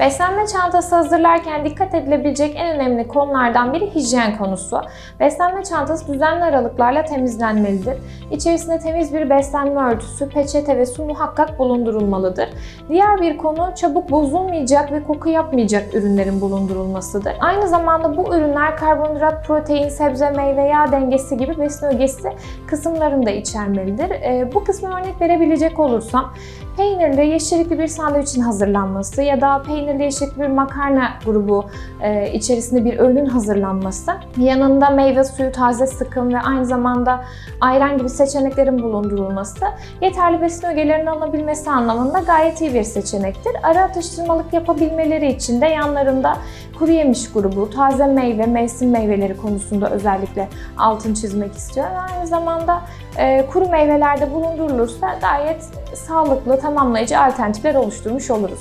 Beslenme çantası hazırlarken dikkat edilebilecek en önemli konulardan biri hijyen konusu. Beslenme çantası düzenli aralıklarla temizlenmelidir. İçerisinde temiz bir beslenme örtüsü, peçete ve su muhakkak bulundurulmalıdır. Diğer bir konu çabuk bozulmayacak ve koku yapmayacak ürünlerin bulundurulmasıdır. Aynı zamanda bu ürünler karbonhidrat, protein, sebze, meyve, yağ dengesi gibi besin ögesi kısımlarını da içermelidir. Ee, bu kısmı örnek verebilecek olursam peynirli, yeşillikli bir sandviçin hazırlanması ya da peynirli, yeşillikli bir makarna grubu e, içerisinde bir öğünün hazırlanması, yanında meyve suyu, taze sıkım ve aynı zamanda ayran gibi seçeneklerin bulundurulması yeterli besin ögelerinin alınabilmesi anlamında gayet iyi bir seçenektir. Ara atıştırmalık yapabilmeleri için de yanlarında kuru yemiş grubu, taze meyve, mevsim meyveleri konusunda özellikle altın çizmek istiyorum. Aynı zamanda e, kuru meyvelerde bulundurulursa gayet sağlıklı, tamamlayıcı alternatifler oluşturmuş oluruz.